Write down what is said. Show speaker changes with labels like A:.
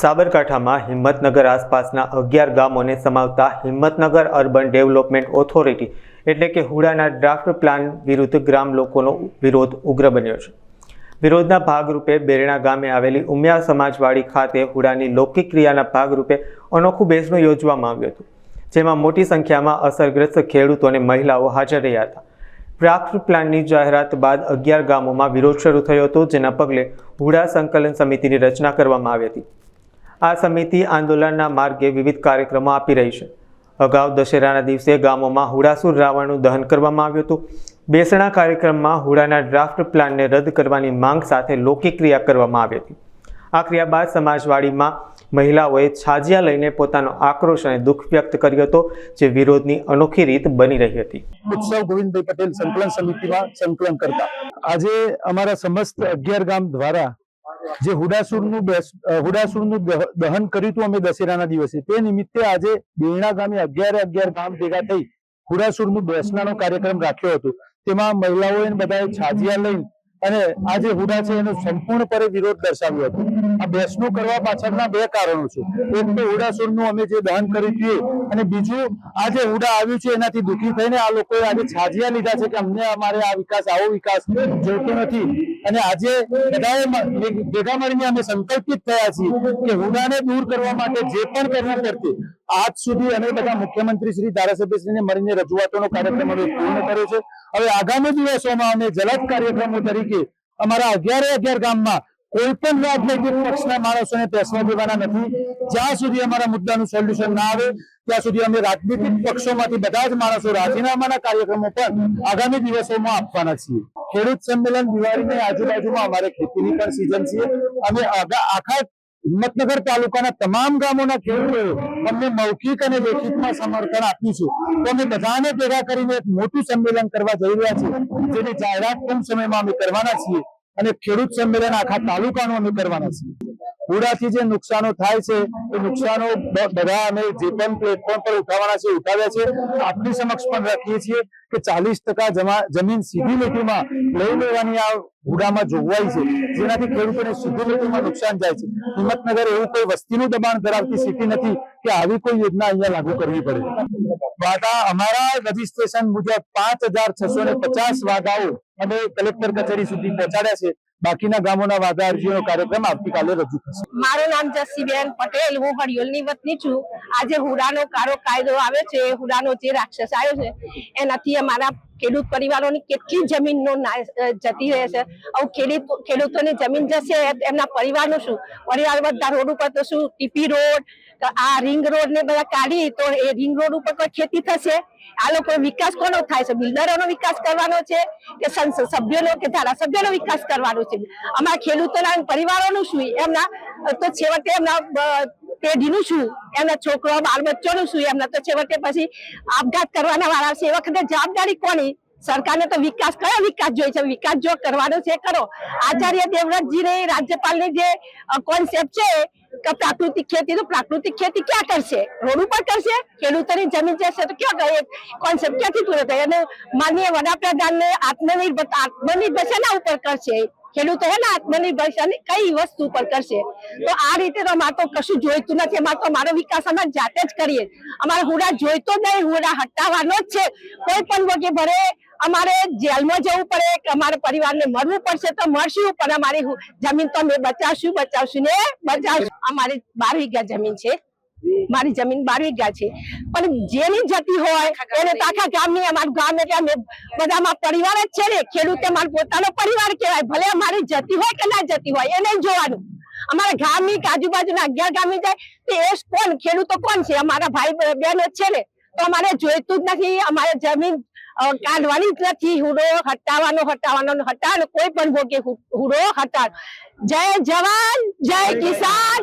A: સાબરકાંઠામાં હિંમતનગર આસપાસના અગિયાર ગામોને સમાવતા હિંમતનગર અર્બન ડેવલપમેન્ટ ઓથોરિટી એટલે કે હુડાના ડ્રાફ્ટ પ્લાન વિરુદ્ધ ગ્રામ લોકોનો વિરોધ ઉગ્ર બન્યો છે. વિરોધના ભાગરૂપે બેરણા ગામે આવેલી ઉમિયા સમાજવાડી ખાતે હુડાની લૌકિક ક્રિયાના ભાગરૂપે અનોખું બેસણું યોજવામાં આવ્યું હતું, જેમાં મોટી સંખ્યામાં અસરગ્રસ્ત ખેડૂતો અને મહિલાઓ હાજર રહ્યા હતા. ડ્રાફ્ટ પ્લાનની જાહેરાત બાદ અગિયાર ગામોમાં વિરોધ શરૂ થયો હતો, જેના પગલે હુડા સંકલન સમિતિની રચના કરવામાં આવી હતી. આ સમિતિ આંદોલનના માર્ગે વિવિધ કાર્યક્રમો આપી રહી છે. અગાઉ દશેરાના દિવસે ગામોમાં હુડાસુર રાવણનું દહન કરવામાં આવ્યું હતું. બેસણા કાર્યક્રમમાં હુડાના ડ્રાફ્ટ પ્લાનને રદ કરવાની માંગ સાથે લોકિક્રિયા કરવામાં આવી હતી. આ ક્રિયા બાદ સમાજવાડીમાં મહિલાઓએ છાજિયા લઈને પોતાનો આક્રોશ અને દુઃખ વ્યક્ત કર્યો હતો, જે વિરોધની અનોખી રીત બની રહી હતી.
B: ઉત્સવ ગોવિંદભાઈ પટેલ સંકલન સમિતિમાં સંકલન કરતા. આજે અમારા સમસ્ત અગિયાર ગામ દ્વારા જે હુડાસુરનું હુડાસુરનું દહન કર્યું હતું અમે દશેરાના દિવસે. તે નિમિત્તે આજે બેરણા ગામે અગિયારે અગિયાર ગામ ભેગા થઈ હુડાસુરનું બેસનાનો કાર્યક્રમ રાખ્યો હતો. તેમાં મહિલાઓએ બધાએ છાજિયા લઈને અને આ જે હુડા છે એનો સંપૂર્ણપણે વિરોધ દર્શાવ્યો હતો. આ બેસણું કરવા પાછળના બે કારણો છે. એક તો હુડાસુરનું અમે જે દહન કર્યું હતું એ અને બીજું આ જે હુડા આવ્યું છે, એનાથી દુઃખી થઈને આ લોકોએ આજે છાજિયા લીધા છે કે અમને અમારે આ વિકાસ, આવો વિકાસ જોઈતો નથી. અને આજે બધાએ ભેગા મળીને અમે સંકલ્પિત થયા છીએ કે હુડાને દૂર કરવા માટે જે પણ કરવું પડશે આજ સુધી અમે બધા મુખ્યમંત્રી શ્રી, ધારાસભ્યશ્રીને મળીને રજૂઆતોનો કાર્યક્રમ અમે પૂર્ણ કર્યો છે. હવે આગામી દિવસોમાં અમે જલદ કાર્યક્રમો તરીકે અમારા અગિયારે અગિયાર ગામમાં કોઈ પણ રાજનૈતિક પક્ષના માણસોને બેસવા દેવાના નથી. જ્યાં સુધી અમારા મુદ્દાનું સોલ્યુશન ના આવે, ત્યાં સુધી અમે રાજનીતિક પક્ષોમાંથી બધા જ માણસો રાજીનામાના કાર્યક્રમો પણ આગામી દિવસોમાં આપવાના છીએ. ખેડૂત સંમેલન દિવાળીની આજુબાજુમાં અમારે ખેતીની પણ સિઝન છે. અમે આખા હિંમતનગર તાલુકાના તમામ ગામોના ખેડૂતોએ અમને મૌખિક અને લેખિતમાં સમર્થન આપ્યું છે. તો અમે બધાને ભેગા કરીને એક મોટું સંમેલન કરવા જઈ રહ્યા છીએ, જેની જાહેરાત ટૂંક સમયમાં અમે કરવાના છીએ. અને ખેડૂત સંમેલન આખા તાલુકાનું અમે કરવાના છીએ. પૂરાથી જે નુકસાનો થાય છે, એ નુકસાનો બધા અમે જે પણ પ્લેટફોર્મ પર ઉઠાવવાના છે ઉઠાવ્યા છે. આપની સમક્ષ પણ રાખીએ છીએ કે ચાલીસ ટકા જમીન સીધી લીટીમાં લઈ લેવાની આ હુડામાં જોગવાઈ છે. જેનાથી ખેડૂતોને સીધી લીટીમાં નુકસાન જાય છે. હિંમતનગર એવું કોઈ વસ્તીનું દબાણ ધરાવતી સિટી નથી કે આવી કોઈ યોજના અહીંયા લાગુ કરવી પડે. વાદા અમારા રજીસ્ટ્રેશન મુજબ પાંચ હજાર છસો ને પચાસ વાદાઓ અમે કલેક્ટર કચેરી સુધી પહોંચાડ્યા છે. બાકીના ગામોના વાદા અરજીનો કાર્યક્રમ આવતીકાલે રજૂ થશે.
C: મારું નામ જસીબેન પટેલ. હું હરિયોલની વતની છું. આજે હુડાનો કારો કાયદો આવ્યો છે. હુડાનો જે રાક્ષસ આવ્યો છે, એનાથી અમારા ખેડૂત પરિવારોની કેટલી જમીનનો જતી રહે છે. ખેડૂત, ખેડૂતોની જમીન જશે એમના પરિવારનું શું? પરિવાર બધા રોડ ઉપર તો શું? ટીપી રોડ આ રિંગ રોડ ને બધા કાઢી તો એ રિંગ રોડ ઉપર કોઈ ખેતી થશે? આ લોકો વિકાસ કોનો થાય છે? બિલ્ડરોનો વિકાસ કરવાનો છે કે સભ્યોનો કે ધારાસભ્યોનો વિકાસ કરવાનો છે? અમારા ખેડૂતોના પરિવારોનું શું? એમના, તો છેવટે એમના પેઢીનું શું એમના છોકરો બાળ બચ્ચોનું શું એમના તો છેવટે પછી આપઘાત કરવાના વાળા છે. એ વખતે જવાબદારી કોની? સરકારને તો વિકાસ, કયો વિકાસ જોઈએ છે? વિકાસ જો કરવાનો છે, કરો. આચાર્ય દેવવ્રતજી ને રાજ્યપાલની જે કોન્સેપ્ટ છે કે પ્રાકૃતિક ખેતી, તો પ્રાકૃતિક ખેતી ક્યાં કરશે? રોડ ઉપર કરશે? ખેડૂતોની જમીન જશે, તો ક્યાં કરે? કોન્સેપ્ટ ક્યાંથી પૂરો થાય? અને માનનીય વડાપ્રધાનને આત્મનિર્ભર આત્મનિર્ભર શેના ઉપર કરશે? ખેડૂતો હે ને આત્મનિર્ભર છે અને કઈ વસ્તુ પર કરશે? તો આ રીતે તો અમારે તો કશું જોઈતું નથી. અમારે તો અમારો વિકાસ અમે જાતે જ કરીએ. અમારે હુડા જોઈતો નહીં હુડા હટાવવાનો જ છે. કોઈ પણ વગે ભરે અમારે જેલમાં જવું પડે કે અમારે પરિવારને મરવું પડશે તો મરશું, પણ અમારી જમીન તો અમે બચાવશું બચાવશું ને બચાવશું. અમારી બાર વીઘા જમીન છે. મારી જમીન બાર વીઘા છે. પણ જેની જતી હોય, એને તો આખા ગામની, અમારું ગામ એટલે અમે પરિવાર જ છે ને. ખેડૂત મારો પોતાનો પરિવાર કહેવાય. ભલે અમારી જતી હોય કે ના જતી હોય, એને જોવાનું. અમારા ગામની આજુબાજુના અગિયાર ગામની જાય, તો એ કોણ? ખેડૂતો કોણ છે? અમારા ભાઈ બહેનો છે ને. તો અમારે જોઈતું જ નથી. અમારે જમીન કાઢવાની જ નથી. હુડો હટાવવાનો હટાવવાનો હટાવવાનો કોઈ પણ ભોગે હુડો હટાવ જય જવાન, જય કિસાન.